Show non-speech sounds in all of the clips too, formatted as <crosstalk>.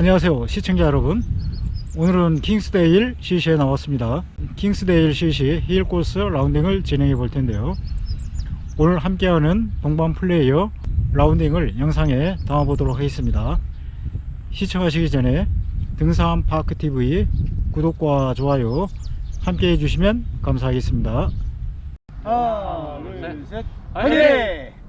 안녕하세요 시청자 여러분. 오늘은 킹스데일 CC에 나왔습니다. 킹스데일 CC 힐 코스 라운딩을 진행해 볼 텐데요. 오늘 함께하는 동반 플레이어 라운딩을 영상에 담아 보도록 하겠습니다. 시청하시기 전에 등산 파크 TV 구독과 좋아요 함께 해주시면 감사하겠습니다. 하나, 둘, 둘, 셋. 화이팅! 화이팅!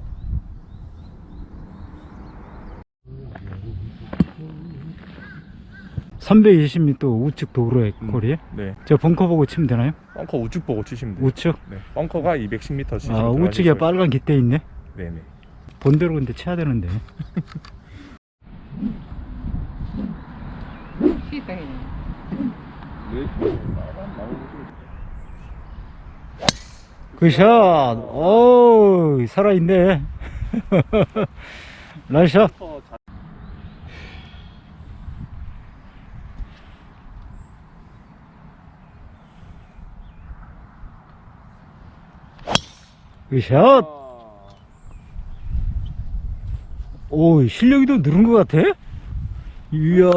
삼 320m 우측 도로의 음. 거리 네. 저 벙커 보고 치면 되나요? 벙커 우측 보고 치시면 돼요. 우측? 네. 벙커가 210m 치시면 아 우측에 빨간 깃대 있네 네네. 본대로 근데 쳐야 되는데 <laughs> 그샷 오 살아있네 <laughs> 나이스샷 샷! 오 실력이 더 늘은 것 같아? 이야.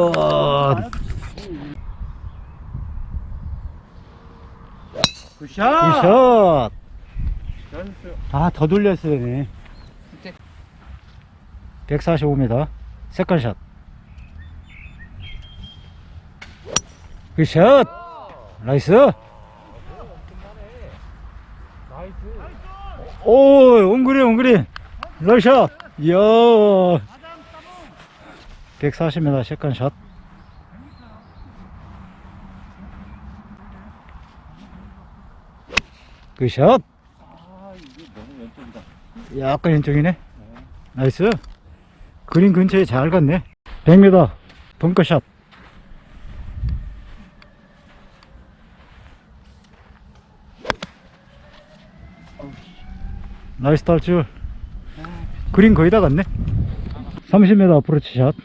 굿샷! 굿샷! 아 더 돌렸어야 되네. 145m 세컨샷. 굿샷! 나이스 오 옹그린 옹그린 러샷 이야. 140m 세컨샷. 굿샷. 약간 왼쪽이네. 나이스. 그린 근처에 잘 갔네. 100m 벙커샷 나이스 탈출 그린 거의 다 갔네. 30m 어프로치 샷?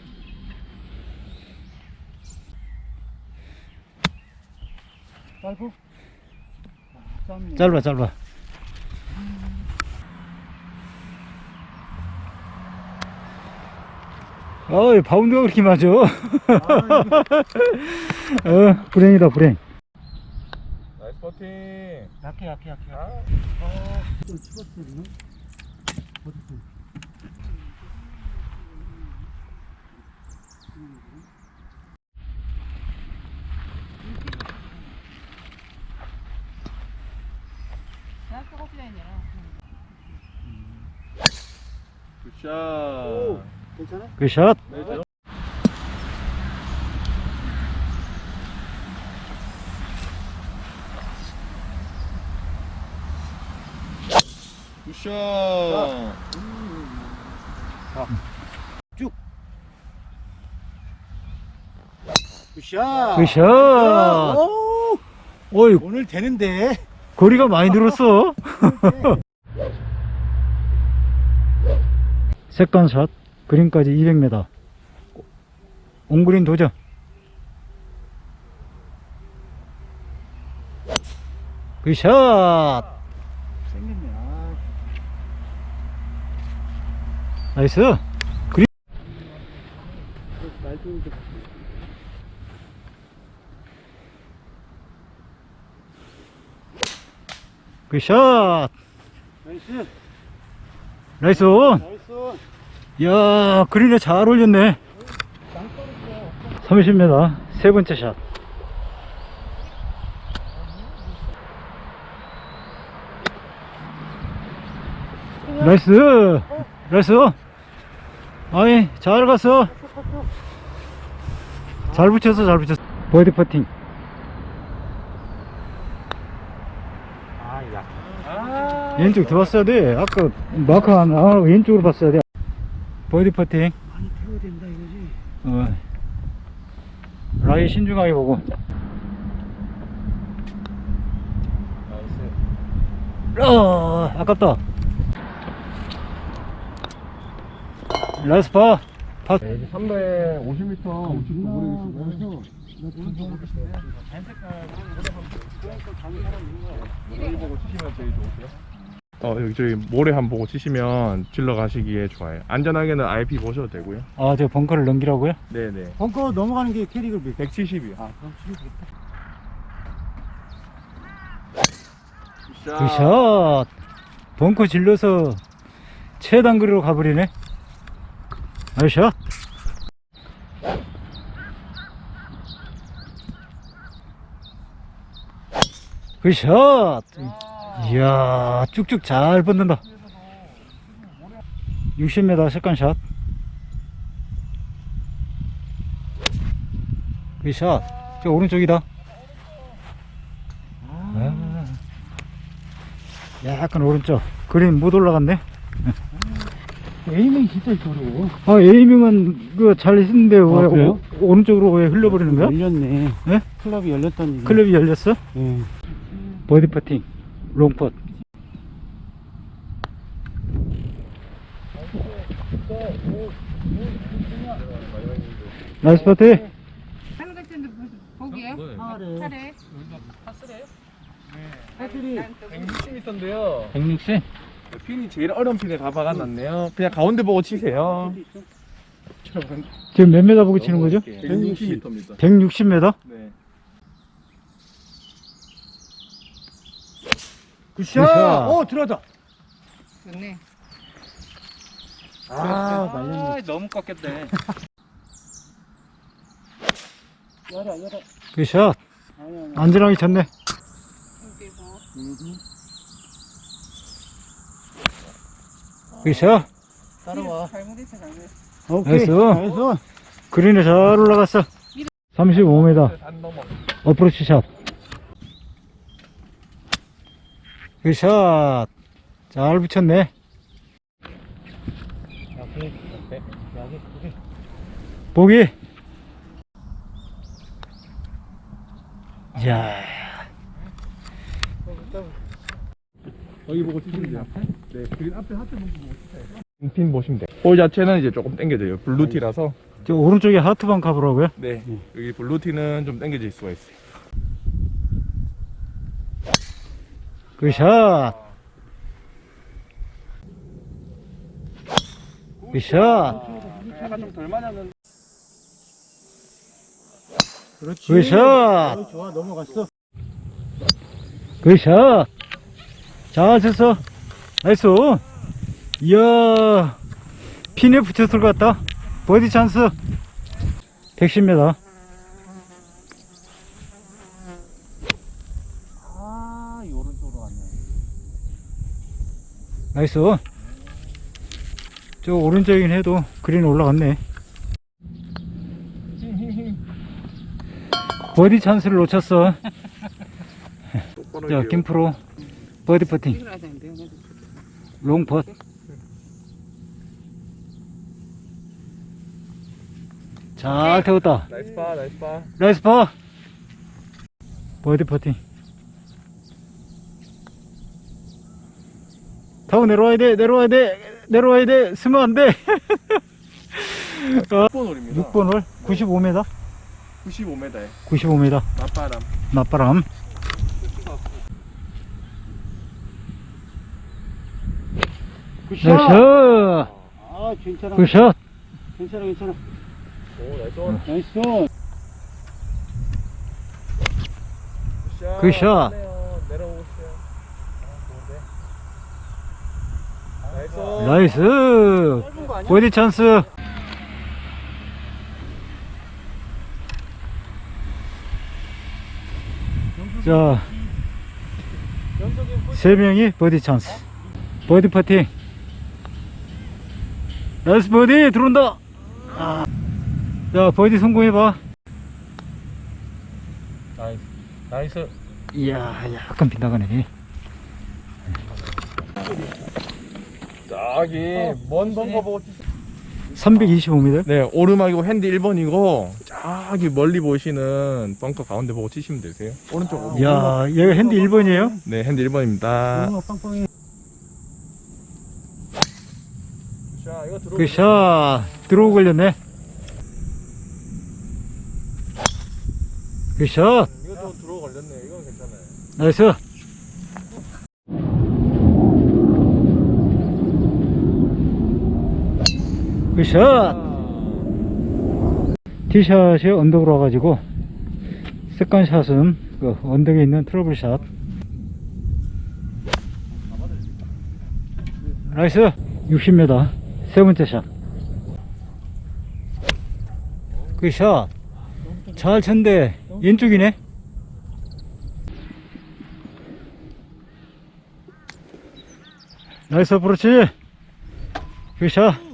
짧아? 짧아 어이 바운드가 그렇게 맞아? <laughs> 어 불행이다 불행 퍼팅. 약해, 약해, 약해. 아, 좀 찍었어, 지금? 굿샷. 괜찮아? 굿샷 네, 굿샷. 굿샷! 굿샷. 오! 어이. 오늘 되는데? 거리가 많이 늘었어. <laughs> 세컨샷. 그린까지 200m 온그린 도전. 굿샷 생겼네, 아. 나이스 좀. 굿샷 나이스. 나이스 온 나이스. 이야 그린에 잘 올렸네 30m 세 번째 샷 나이스 나이스 아이 잘 갔어 잘 붙였어 잘 붙였어 버디 퍼팅 아. 왼쪽 들어왔어야 돼 아까 마크 안 하고 왼쪽으로 봤어야 돼 버디 퍼팅 많이 태워야 된다, 이거지. 어. 라인 신중하게 보고 나이스. 어, 아깝다. 라이스 파. 파. 350m 우측 모르겠어. 머리 보고 치시면 제일 좋으세요. 어 여기 저기 모래 한번 보고 치시면 질러 가시기에 좋아요. 안전하게는 IP 보셔도 되고요. 아, 저 벙커를 넘기라고요? 네네. 벙커 넘어가는 게 캐릭을 몇 170이요. 아, 그럼 치면 되겠다. 굿샷. 벙커 질러서 최단거리로 가버리네. 나이샷. 굿샷. 이야, 쭉쭉 잘 뻗는다. 60m 세컨샷. 굿샷. 저 오른쪽이다. 아. 약간 오른쪽. 그린 못 올라갔네. 에이밍 진짜 저러고. 아, 에이밍은 그잘 했는데 왜 아, 그래요? 오, 오른쪽으로 왜 흘려버리는 거야? 열렸네. 네? 클럽이 열렸다는 얘기. 클럽이 열렸어? 예. 버디 퍼팅, 롱펫. 나이스 퍼팅. 하는 것 같은데 무슨 보기요? 하래. 차례. 사실이 160m인데요. 160? 핀이 제일 어려운 핀에 다 박아놨네요. 그냥 가운데 보고 치세요. 지금 몇 메다 보고 치는 거죠? 160m입니다. 160m? 네. 굿샷. 오, 들어왔다. 좋네. 아, 말렸네. 너무 꺾였네. 열어, 열어. 굿샷. 안전하게 쳤네. 여기 뭐. 음, 굿샷. 따라와. 잘못했어. 오케이. 나이스. 나이스. 그린에 잘 올라갔어. 35m. 안 넘어. 어프로치 샷. 그 샷. 잘 붙였네. 보기. 이 여기 보고 치시면 돼요. 네, 그린 앞에 하트 보고 치세요. 핀 보시면 돼요. 볼 자체는 이제 조금 당겨져요. 블루티라서. 저 오른쪽에 하트방 카브라고요? 네, 여기 블루티는 좀 당겨질 수가 있어요. 그 샷. 그 샷. 약간 좀덜 맞았는데. 그렇지. 그 샷. 어, 좋아, 넘어갔어. 그 샷. 잘 쳤어. 나이스. 이야. 핀에 붙였을 것 같다. 버디 찬스. 110m. 아, 이 오른쪽으로 왔네. 나이스. 저 오른쪽이긴 해도 그린 올라갔네. <laughs> 버디 찬스를 놓쳤어. 자. 김프로. 버디 퍼팅. 롱 펫. 잘 태웠다. 나이스 파, 나이스 파. 나이스 파. 버디 퍼팅. 타고 내려와야 돼, 내려와야 돼, 내려와야 돼. 쓰면 안 돼. <laughs> 6번 홀입니다. 6번 홀 95m? 95m에 95m. 맞바람. 맞바람. 굿샷. 나이스. 아, 괜찮아. 굿샷. 괜찮아, 괜찮아. 오, 나이스. 나이스. 굿샷. 굿샷. 좋네요. 내려오고 있어요. 아, 좋은데. 나이스. 버디 찬스. 자, 세 명이 버디 찬스. 버디 퍼팅. 나이스 버디 들어온다. 아. 자, 버디 성공해봐. 나이스. 나이스. 이야, 약간 빗나가네. 저기 먼 벙커 보고 치세요. 325m. 네, 오르막이고 핸드 1번이고 저기 멀리 보이시는 벙커 가운데 보고 치시면 되세요. 오른쪽 오르막. 야, 얘가 핸드 1번이에요? 네, 핸드 1번입니다. 자, 이거 들어. 그샷 들어오고 걸렸네. 그샷 이거 좀 들어 걸렸네. 이건 괜찮아. 나이스. 그샷 티샷이 언덕으로 와가지고 세컨샷은 그 언덕에 있는 트러블샷 나이스 60m 세 번째 샷. 굿샷! 잘 쳤는데, 왼쪽이네? 나이스 어프로치! 굿샷!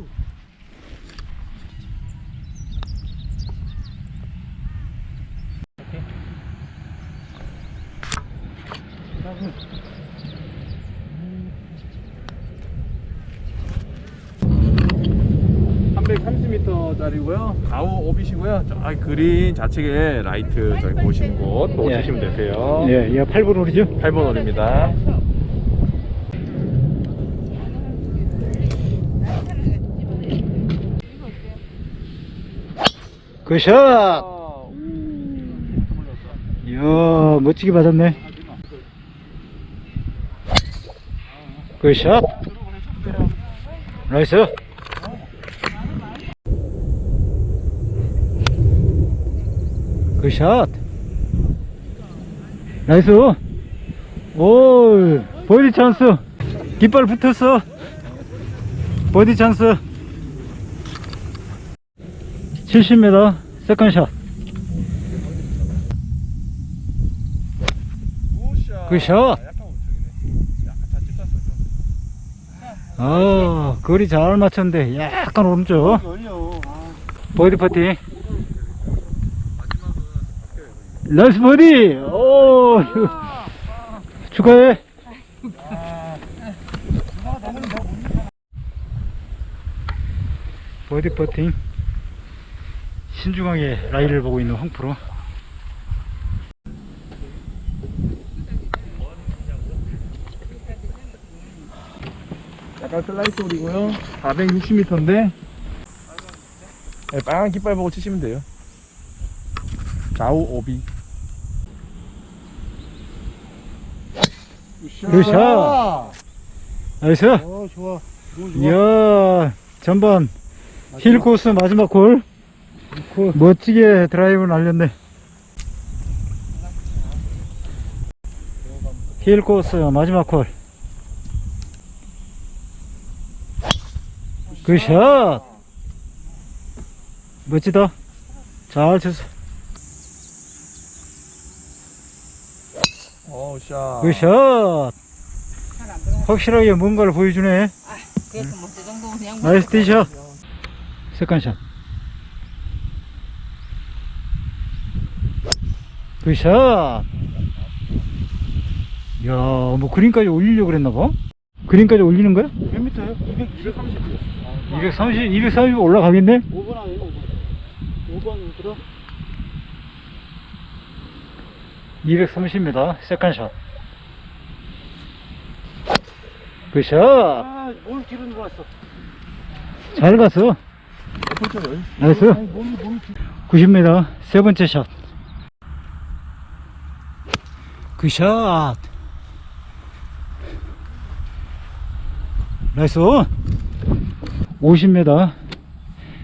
330m짜리고요. 좌우 오비시고요. 저기 그린 좌측에 라이트 저기 보시는 곳 보고 예. 치시면 되세요. 예, 얘가 8번 홀이죠? 8번 홀입니다. 굿샷! 이야, 멋지게 맞았네. 굿샷! 나이스! 굿샷! 나이스! 오, 버디 찬스! 깃발 붙었어! 버디 찬스! 70m 세컨샷 굿샷. 아 거리 잘 맞췄는데 약간 오른쪽 버디 퍼팅 나이스 버디 오 <laughs> 축하해 버디 퍼팅 신중하게 라인을 보고 있는 황프로 약간 슬라이스 홀이고요. 460m인데 네, 빨간 깃발 보고 치시면 돼요. 좌우 오비. 굿샷. 나이스 어, 좋아. 너무 좋아. 이야 전반. 힐 코스 마지막 골 멋지게 드라이브 날렸네. 힐 코스 마지막 골 굿샷. 멋지다. 잘 쳤어 오 샷. 굿샷 확실하게 뭔가를 보여주네 그래서 뭐저 정도면 그냥 나이스 티샷 세컨샷 굿샷 이야 뭐 그린까지 올리려고 그랬나봐 그린까지 올리는 거야? 몇 미터요? 200, 230. 230, 230 올라가겠네? 5번 아니에요? 5번. 5번 들어? 230m 세컨샷 굿샷 아, 뭘 기르는 거 같어. 잘 갔어 나이스 아니, 몸이, 몸이. 기- 90m 세 번째 샷. 그 샷. 나이스. 50m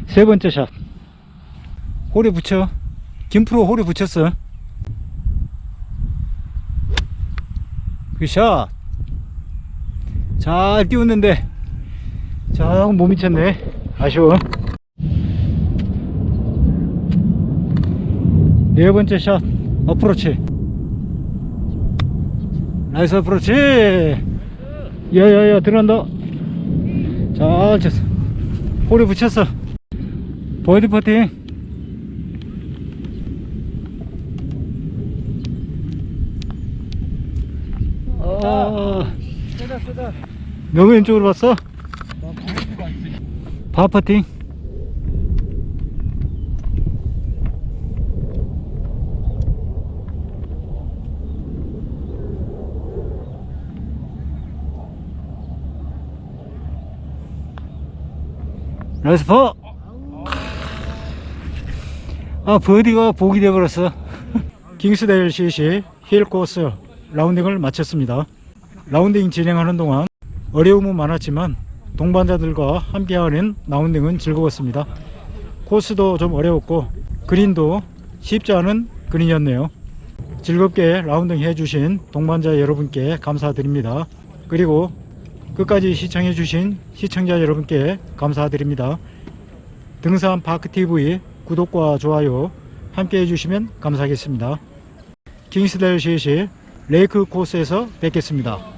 세 번째 샷. 홀에 붙여. 김프로 홀에 붙였어. 그 샷. 잘 띄웠는데. 조금 못 미쳤네. 아쉬워. 네 번째 샷 어프로치. 나이스 어프로치. 야야야 들어간다. 잘 쳤어. 홀에 붙였어. 버디 퍼팅 아, 세다, 세다. 너무 왼쪽으로 봤어? 바 퍼팅 나이스 퍼! 아 버디가 복이 되어버렸어 <laughs> 킹스데일 CC 힐 코스 라운딩을 마쳤습니다 라운딩 진행하는 동안 어려움은 많았지만 동반자들과 함께하는 라운딩은 즐거웠습니다. 코스도 좀 어려웠고 그린도 쉽지 않은 그린이었네요. 즐겁게 라운딩 해주신 동반자 여러분께 감사드립니다. 그리고 끝까지 시청해주신 시청자 여러분께 감사드립니다. 등산 파크TV 구독과 좋아요 함께 해주시면 감사하겠습니다. 킹스델 시시 레이크 코스에서 뵙겠습니다.